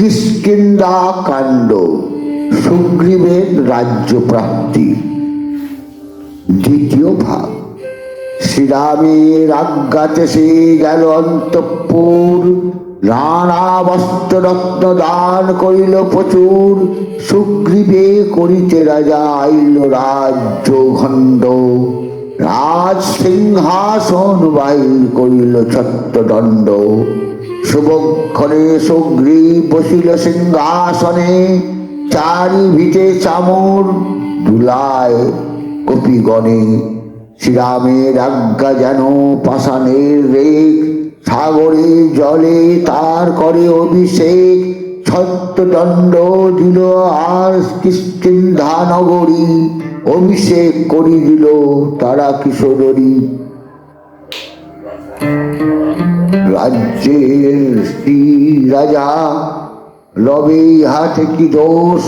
কিষ্কিন্দা কাণ্ড সুগ্রীবের রাজ্য প্রাপ্তি দ্বিতীয় ভাগ, শ্রীরামের আজ্ঞাতে সে গেল অন্তঃপুর। নানা বস্ত্র রত্ন দান করিল প্রচুর, সুগ্রীবে করিতে রাজা আইল রাজ্য খণ্ড রাজ সিংহাসন বাহির করিল ছত্রদণ্ড। শুভক্ষণে সুগ্রীব বসিল সিংহাসনে চারি ভিটে চামর দুলায় কপিগণে শ্রীরামের আজ্ঞা যেন পাষাণের রেখ সাগরে জলে তার করে অভিষেক, ছত্রদণ্ড দিল আর কিষ্কিন্ধা নগরী অভিষেক করি দিল তারা কিশোরী রাজ্যের স্ত্রী রাজা রবে হাতে কি দোষ?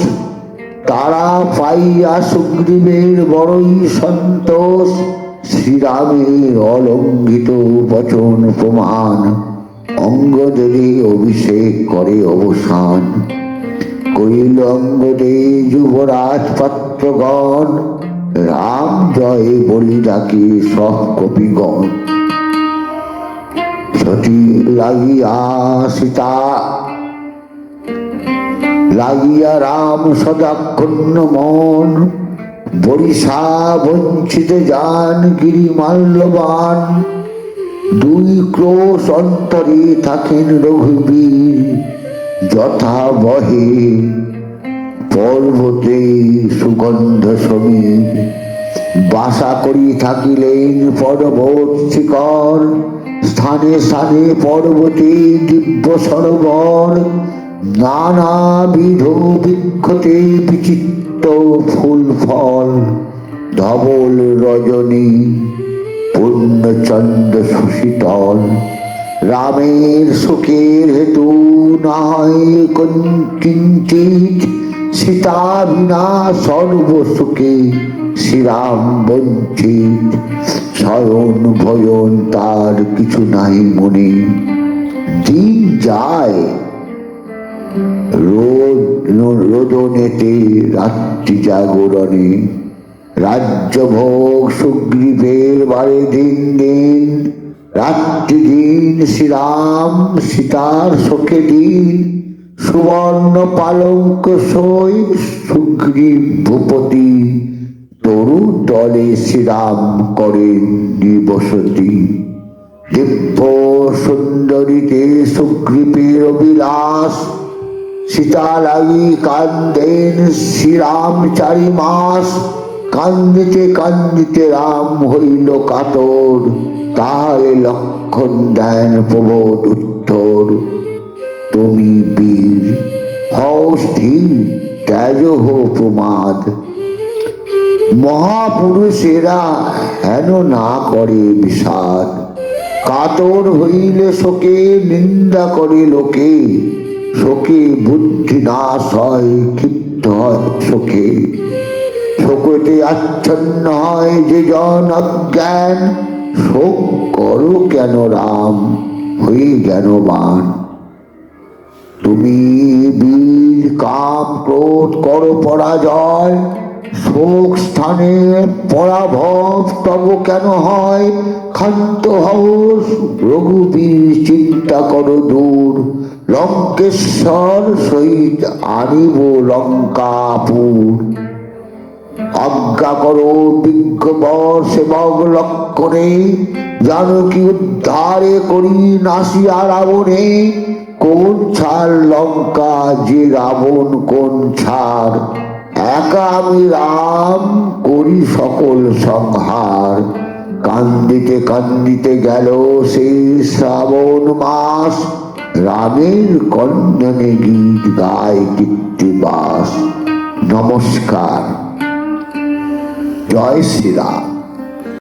তারা পাইয়া সুগ্রীবের বড়ই সন্তোষ। শ্রীরামের অলঙ্ঘিত বচন প্রমাণ অঙ্গদেরে অভিষেক করে অবসান। কইল অঙ্গদে যুবরাজ পাত্রগণ, রাম জয় বলি ডাকে সব কপিগণ। সতী লাগিয়া সীতা। লাগিয়া রাম সদাক্ষণ্য মন বরিশা বঞ্চিত যান গিরি মাল্যবান দুই ক্রোশ অন্তরে থাকেন রঘুবীর, যথা বহে পর্বতে সুগন্ধ সমীর। বাসা করি থাকিলেন পর্বত শিখর স্থানে স্থানে পর্বতে দিব্য সরোবর, নানাবিধ বৃক্ষতে বিচিত্র ফুল ফল, ধবল রজনী, পূর্ণচন্দ্র সুশীতল। রামের সুখের হেতু কিঞ্চিত সীতা বিনা সর্বসুখে শ্রীরাম বঞ্চিত। শয়ন ভয়ন তার কিছু নাই মনে। দিন যায়, রোদ রোদনেতে রাত্রি জাগরণে। রাজ্যভোগ সুগ্রীবের বারে দিন দিন, রাত্রি দিন শ্রীরাম সীতার শোকে দিন। সুবর্ণ পালঙ্ক সই সুগ্রীব ভূপতি। তরু দলে শ্রীরাম করেন নিবসতি দিব্য সুন্দরীতে সুগ্রীবের অবিলাস সীতা লাগি কান্দেন শ্রীরাম চারি মাস কান্দিতে কান্দিতে রাম হইল কাতর, তাহারে লক্ষণ দেন প্রবোধ উত্তর। তুমি বীর, হও স্থির ত্যাজ হো প্রমাদ। মহাপুরুষেরা হেন না করে বিষাদ। কাতর হইলে শোকে, নিন্দা করে লোকে। শোকে বুদ্ধি নাশ হয়, ক্ষিপ্ত হয় শোকে। শোকতে আচ্ছন্ন হয় যে জন অজ্ঞান। শোক করো কেন রাম? হয়ে জ্ঞানবান তুমি বীর কাম ক্রোধ করো পরাজয়। শোক স্থানে পরাভব তব কেন হয়? ক্ষান্ত হও রঘুবীর চিন্তা করো দূর। লঙ্কেশ্বর সহিত আনিব লঙ্কাপুর। আজ্ঞা করো বিজ্ঞবর সেবক লক্ষণে জানকী উদ্ধারে করি নাসিয়া রাবণে? কোন ছাড় লঙ্কা যে রাবণ কোন ছাড়? একা আমি রাম করি সকল সংহার। কান্দিতে কান্দিতে গেল সেই শ্রাবণ মাস। রামের কন্দনে গীত গায় কীর্তিবাস নমস্কার। জয় শ্রীরাম।